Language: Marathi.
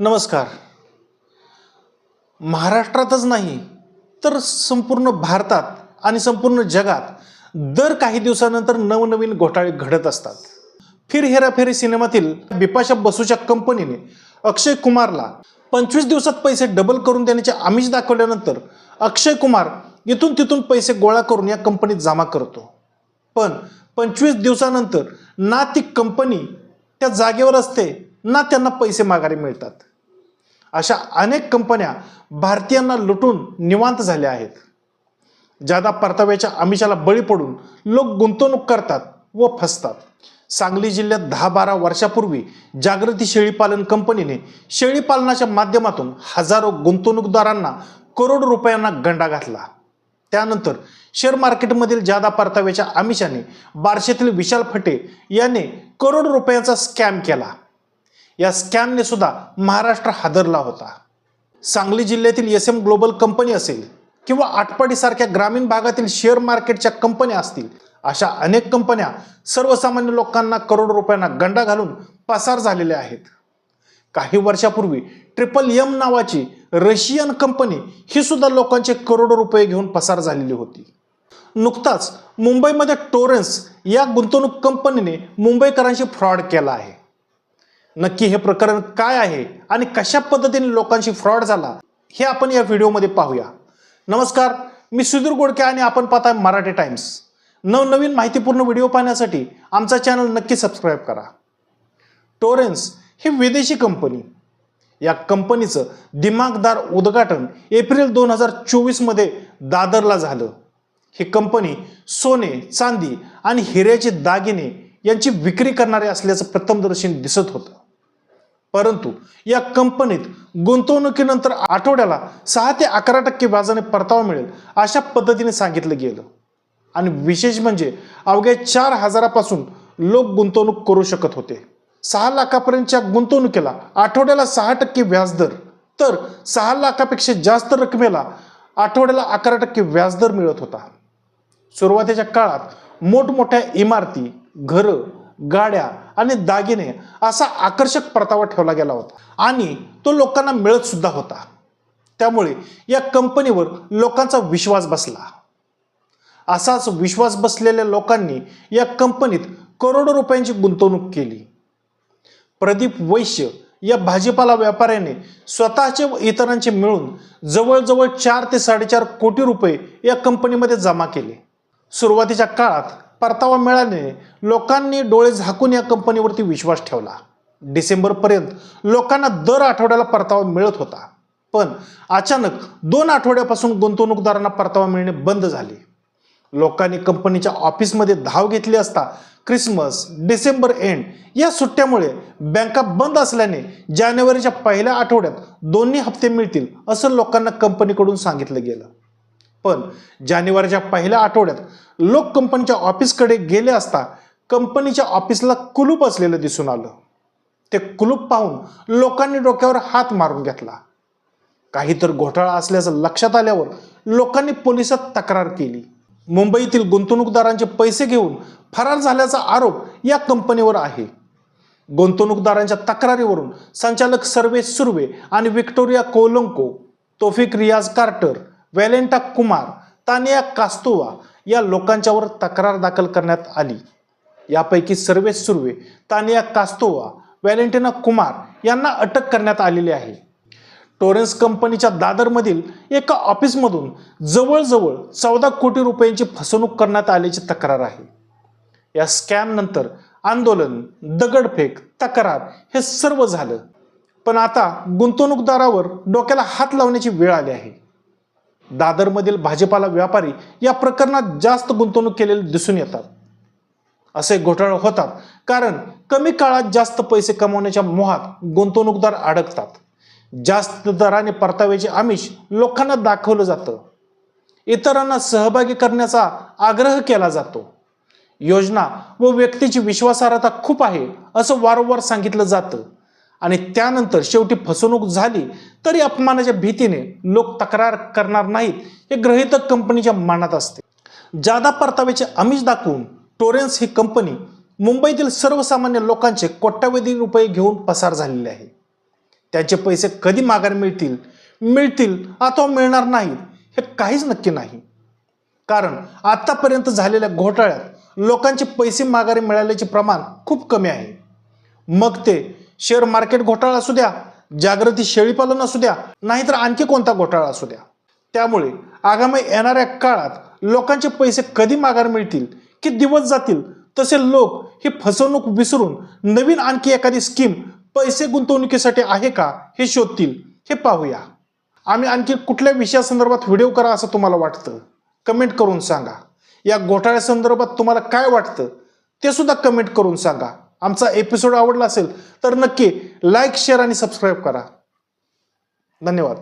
नमस्कार. महाराष्ट्रातच नाही तर संपूर्ण भारतात आणि संपूर्ण जगात दर काही दिवसानंतर नवनवीन घोटाळे घडत असतात. फिर हेराफेरी सिनेमातील बिपाशा बसूच्या कंपनीने अक्षय कुमारला पंचवीस दिवसात पैसे डबल करून देण्याचे आमिष दाखवल्यानंतर अक्षय कुमार इथून तिथून पैसे गोळा करून या कंपनीत जमा करतो. पण पंचवीस दिवसानंतर ना ती कंपनी त्या जागेवर असते ना त्यांना पैसे माघारी मिळतात. अशा अनेक कंपन्या भारतीयांना लुटून निवांत झाल्या आहेत. जादा परताव्याच्या आमिषाला बळी पडून लोक गुंतवणूक करतात व फसतात. सांगली जिल्ह्यात दहा बारा वर्षापूर्वी जागृती शेळीपालन कंपनीने शेळीपालनाच्या माध्यमातून हजारो गुंतवणूकदारांना करोड रुपयांना गंडा घातला. त्यानंतर शेअर मार्केटमधील जादा परताव्याच्या आमिषाने बारशेतील विशाल फटे याने करोड रुपयांचा स्कॅम केला. या स्कॅमने सुद्धा महाराष्ट्र हादरला होता. सांगली जिल्ह्यातील एस एम ग्लोबल कंपनी असेल किंवा आटपाडीसारख्या ग्रामीण भागातील शेअर मार्केटच्या कंपन्या असतील अशा अनेक कंपन्या सर्वसामान्य लोकांना करोड रुपयांना गंडा घालून पसार झालेल्या आहेत. काही वर्षापूर्वी ट्रिपल एम नावाची रशियन कंपनी ही सुद्धा लोकांचे करोडो रुपये घेऊन पसार झालेली होती. नुकताच मुंबईमध्ये टोरेन्स या गुंतवणूक कंपनीने मुंबईकरांशी फ्रॉड केला आहे. नक्की हे प्रकरण काय आहे आणि कशा पद्धतीने लोकांशी फ्रॉड झाला हे आपण या व्हिडिओमध्ये पाहूया. नमस्कार मी सुधीर गोडके आणि आपण पाहताय मराठी टाइम्स. नवनवीन माहितीपूर्ण व्हिडिओ पाहण्यासाठी आमचा चॅनल नक्की सबस्क्राईब करा. टोरेन्स ही विदेशी कंपनी. या कंपनीचं दिमागदार उद्घाटन एप्रिल दोन हजार चोवीसमध्ये दादरला झालं. ही कंपनी सोने चांदी आणि हिऱ्याचे दागिने यांची विक्री करणारे असल्याचं प्रथमदर्शन दिसत होतं. परंतु या कंपनीत गुंतवणुकीनंतर आठवड्याला सहा ते अकरा टक्के व्याजाने परतावा मिळेल अशा पद्धतीने सांगितलं गेलं. आणि विशेष म्हणजे अवघ्या चार हजारापासून लोक गुंतवणूक करू शकत होते. सहा लाखापर्यंतच्या गुंतवणुकीला आठवड्याला सहा टक्के व्याजदर तर सहा लाखापेक्षा जास्त रकमेला आठवड्याला अकरा टक्के व्याजदर मिळत होता. सुरुवातीच्या काळात मोठमोठ्या इमारती घरं गाड्या आणि दागिने असा आकर्षक परतावा ठेवला गेला होता. आणि तो लोकांना मिळत सुद्धा होता. त्यामुळे या कंपनीवर लोकांचा विश्वास बसला. असाच विश्वास बसलेल्या लोकांनी या कंपनीत करोडो रुपयांची गुंतवणूक केली. प्रदीप वैश्य या भाजीपाला व्यापाऱ्याने स्वतःचे व इतरांचे मिळून जवळजवळ चार ते साडेचार कोटी रुपये या कंपनीमध्ये जमा केले. सुरुवातीच्या काळात परतावा मिळाल्याने लोकांनी डोळे झाकून या कंपनीवरती विश्वास ठेवला. डिसेंबरपर्यंत लोकांना दर आठवड्याला परतावा मिळत होता. पण अचानक दोन आठवड्यापासून गुंतवणूकदारांना परतावा मिळणे बंद झाले. लोकांनी कंपनीच्या ऑफिसमध्ये धाव घेतली असता क्रिसमस डिसेंबर एंड या सुट्ट्यामुळे बँका बंद असल्याने जानेवारीच्या पहिल्या आठवड्यात दोन्ही हप्ते मिळतील असं लोकांना कंपनीकडून सांगितलं गेलं. पण जानेवारीच्या पहिल्या आठवड्यात लोक कंपनीच्या ऑफिसकडे गेले असता कंपनीच्या ऑफिसला कुलूप असलेलं दिसून आलं. ते कुलूप पाहून लोकांनी डोक्यावर हात मारून घेतला. काहीतर घोटाळा असल्याचं लक्षात आल्यावर लोकांनी पोलिसात तक्रार केली. मुंबईतील गुंतवणूकदारांचे पैसे घेऊन फरार झाल्याचा आरोप या कंपनीवर आहे. गुंतवणूकदारांच्या तक्रारीवरून संचालक सर्वे सुर्वे आणि Victoria Kolanko Taufiq Riyaz Carter Valenta Kumar Tania Kastova या लोकांच्यावर तक्रार दाखल करण्यात आली. यापैकी सर्वे सुर्वे तानिया कास्तोवा व्हॅलेंटिना कुमार यांना अटक करण्यात आलेली आहे. टोरेन्स कंपनीच्या दादरमधील एका ऑफिसमधून जवळजवळ चौदा कोटी रुपयांची फसवणूक करण्यात आल्याची तक्रार आहे. या स्कॅमनंतर आंदोलन दगडफेक तक्रार हे सर्व झालं. पण आता गुंतवणूकदारावर डोक्याला हात लावण्याची वेळ आली आहे. दादरमधील भाजीपाला व्यापारी या प्रकरणात जास्त गुंतवणूक केलेले दिसून येतात. असे घोटाळे होतात कारण कमी काळात जास्त पैसे कमवण्याच्या मोहात गुंतवणूकदार अडकतात. जास्त दराने परताव्याचे आमिष लोकांना दाखवलं जातं. इतरांना सहभागी करण्याचा आग्रह केला जातो. योजना व व्यक्तीची विश्वासार्हता खूप आहे असं वारंवार सांगितलं जातं. आणि त्यानंतर शेवटी फसवणूक झाली तरी अपमानाच्या भीतीने लोक तक्रार करणार नाहीत हे गृहीतक कंपनीच्या मनात असते. जादा परताव्याचे आमिष दाखवून टोरेन्स ही कंपनी मुंबईतील सर्वसामान्य लोकांचे कोट्यावधी रुपये घेऊन पसार झालेले आहे. त्याचे पैसे कधी माघारी मिळतील मिळतील अथवा मिळणार नाहीत हे काहीच नक्की नाही. कारण आतापर्यंत झालेल्या घोटाळ्यात लोकांचे पैसे माघारी मिळाल्याचे प्रमाण खूप कमी आहे. मग ते शेअर मार्केट घोटाळा असू द्या जागृती शेळीपालन असू द्या नाहीतर आणखी कोणता घोटाळा असू द्या. त्यामुळे आगामी येणाऱ्या काळात लोकांचे पैसे कधी माघार मिळतील की दिवस जातील तसे लोक ही फसवणूक विसरून नवीन आणखी एखादी स्कीम पैसे गुंतवणुकीसाठी आहे का हे शोधतील हे पाहूया. आम्ही आणखी कुठल्या विषयासंदर्भात व्हिडिओ करा असं तुम्हाला वाटतं कमेंट करून सांगा. या घोटाळ्यासंदर्भात तुम्हाला काय वाटतं ते सुद्धा कमेंट करून सांगा. आमचा एपिसोड आवडला असेल तर नक्की लाईक शेअर आणि सबस्क्राईब करा. धन्यवाद.